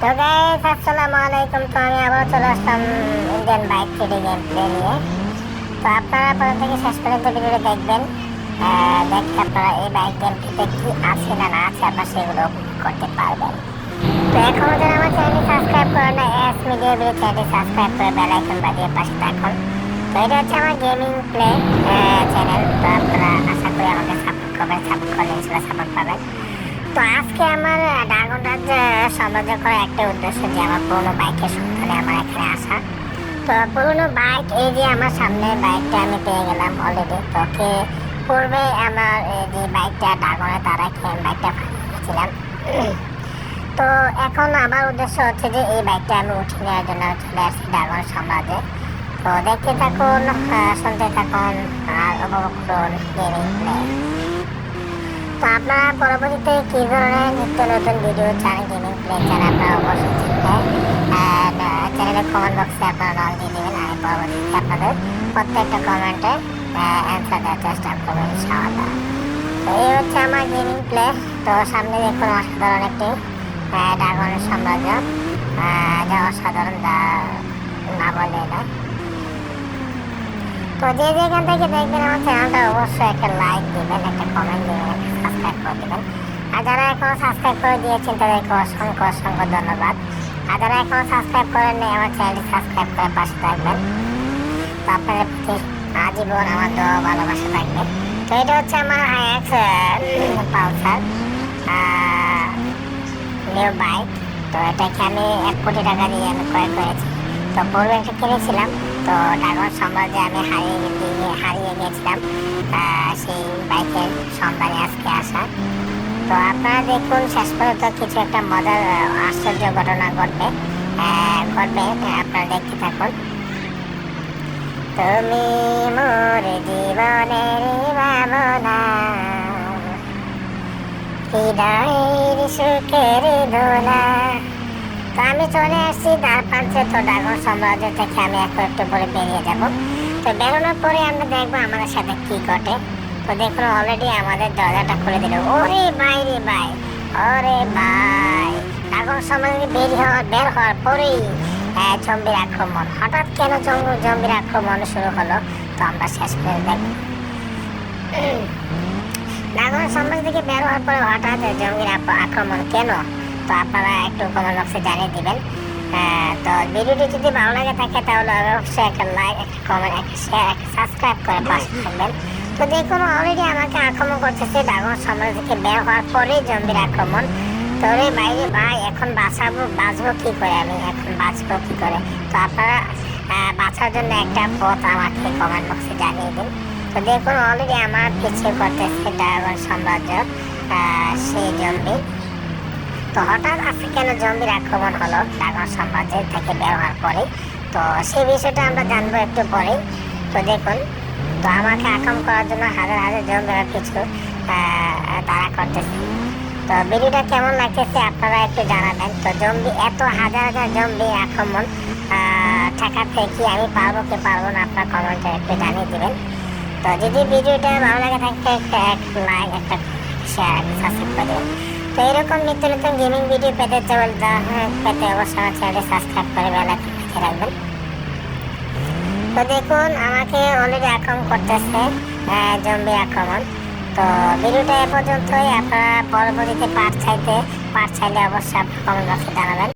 তো আসসালামু আলাইকুম। তো আমি আবার চলে আসলাম ইন্ডিয়ান বাইক গেম প্লে নিয়ে। তো আপনারা প্রথম থেকে শেষ পর্যন্ত দেখবেন। দেখতে আপনারা এই বাইক গেমটিতে আছে না না আছে আপনারা সেগুলো করতে পারবেন। তো এখনও যারা আমার চ্যানেলটি সাবস্ক্রাইব না এস মিডিয়া বিলি চ্যানেলটি সাবস্ক্রাইব করে বেল আইকন বাজিয়ে পাশে থাকুন। তো এটা হচ্ছে আমার গেমিং প্লে চ্যানেল তো আপনারা আশা করি আমাকে সাপোর্ট করবেন সাপোর্ট করলে ইনশাল্লাহ সাপোর্ট পাবেন। তো আজকে আমার ড্রাগন সাম্রাজ্য করার একটা উদ্দেশ্য যে আমার পুরোনো বাইকের সন্ধানে আমার এখানে আসা। তো পুরোনো বাইক, এই যে আমার সামনে বাইকটা আমি পেয়ে গেলাম অলরেডি তো কে পূর্বে আমার এই যে বাইকটা ড্রাগনে তারা খেয়ে বাইকটা গেছিলাম তো এখন আমার উদ্দেশ্য হচ্ছে যে এই বাইকটা আমি উঠে নেওয়ার জন্য চলে আসছি ড্রাগন সাম্রাজ্যে। তো দেখতে থাকুন শুনতে থাকুন, আর উপভোগ করুন তো আপনারা পরবর্তীতে কী ধরনের নিত্য নতুন ভিডিও চান গেমিং প্লে চান আপনারা অবশ্যই চ্যানেলের কমেন্ট বক্সে আপনারা নক দিয়ে দেবেন, আমি পরবর্তীতে আপনাদের প্রত্যেকটা কমেন্টে অ্যান্সার দেওয়ার চেষ্টা করব ইনশাআল্লাহ। তো এই হচ্ছে আমার গেমিং প্লে তো সামনে দেখুন অসাধারণ একটি ড্রাগনের সাম্রাজ্য। যা অসাধারণ, যা না বলে না তো যে যেখান থেকে দেখবেন আমার চ্যানেলটা অবশ্যই একটা লাইক দিবেন, একটা কমেন্ট দিবেন। সাবস্ক্রাইব করে দিবেন আর যারা এখনও সাবস্ক্রাইব করে দিয়েছেন, তাদেরকে অসংখ্য অসংখ্য ধন্যবাদ। আর যারা এখনও সাবস্ক্রাইব করেননি আমার চ্যানেলটি সাবস্ক্রাইব করে পাশে থাকবেন। তো আপনাদের প্রতি আজীবন আমার দোয়া ভালোবাসা থাকবে। তো এটা হচ্ছে আমার হাইএক্স পালসার নিউ বাইক তো এটাকে আমি এক কোটি টাকা দিয়ে আমি ক্রয় করেছি। তো পূর্বে একটা কিনেছিলাম। তো ড্রাগন সাম্রাজ্যে আমি হারিয়ে হারিয়ে গিয়েছিলাম আহ, সেই বাইকের সন্ধানে আসা তো আপনারা দেখুন, শেষ পর্যন্ত কিছু একটা মজার আশ্চর্য ঘটনা ঘটবে। ঘটবে আপনারা দেখতে থাকুন। তুমি মোর জীবনের ভাবনা, হৃদয়ের সুখের দোলা তো আমি চলে আসছি দ্বার প্রান্তে তো ড্রাগন সাম্রাজ্য থেকে আমি এখন একটু পরে বেরিয়ে যাব। তো বেরোনোর পরে আমরা দেখব আমাদের সাথে কি ঘটে। তো দেখুন অলরেডি আমাদের দরজাটা খুলে দিল। ওরে ভাই রে ভাই ওরে ভাই। ড্রাগন সাম্রাজ্য বের হওয়ার বের হওয়ার পরেই আহ, জম্বির আক্রমণ। হঠাৎ কেন জম্বি জম্বির আক্রমণ শুরু হলো? তো আমরা শেষ করে দেখব ড্রাগন সাম্রাজ্য থেকে বের হওয়ার পরে হঠাৎ জঙ্গির আক্রমণ কেন? তো আপনারা একটু কমেন্ট বক্সে জানিয়ে দিবেন। আহ, তো ভিডিওটি যদি ভালো লাগে থাকে তাহলে অবশ্যই একটা লাইক একটা কমেন্ট একটা শেয়ার একটা সাবস্ক্রাইব করে পাশে থাকবেন। তো দেখুন অলরেডি আমাকে আক্রমণ করতেছে ড্রাগন সাম্রাজ্য থেকে বের হওয়ার পরেই জম্বির আক্রমণ। তো রে বাইরে ভাই, এখন বাঁচাবো, বাঁচবো কি করে আমি? এখন বাঁচবো কি করে? তো আপনারা বাঁচার জন্য একটা পথ আমাকে কমেন্ট বক্সে জানিয়ে দিন। তো দেখুন অলরেডি আমার পিছিয়ে করতেছে ড্রাগন সাম্রাজ্য সেই জম্বি তো হঠাৎ আজকে কেন জম্বির আক্রমণ হলো ড্রাগন সাম্রাজ্যের থেকে হওয়ার পরে তো সেই বিষয়টা আমরা জানব একটু পরে তো দেখুন তো আমাকে আক্রমণ করার জন্য হাজার হাজার জম্বিরা কিছু আহ, তারা করতেছে। তো ভিডিওটা কেমন লাগতেছে আপনারা একটু জানাবেন। তো জম্বি এত হাজার হাজার জম্বি আক্রমণ ঠেকাতে কি আমি পারব কি পারব না আপনার কমেন্টে একটু জানিয়ে দেবেন। তো যদি ভিডিওটা ভালো লাগে থাকে একটা লাইক একটা শেয়ার সাবস্ক্রাইব করে দেবেন। তো এরকম নিত্য নতুন গেমিং ভিডিও পেতে চল পেতে অবশ্যই আমার চ্যানেলটি সাবস্ক্রাইব করে বেলা রাখবেন। তো দেখুন, আমাকে অলরেডি আক্রমণ করতেছে জম্বি আক্রমণ। তো ভিডিওটা এ পর্যন্তই, আপনারা পরবর্তীতে পার্ট চাইতে পার্ট চাইলে অবশ্যই আপনার কমেন্ট বক্সে জানাবেন।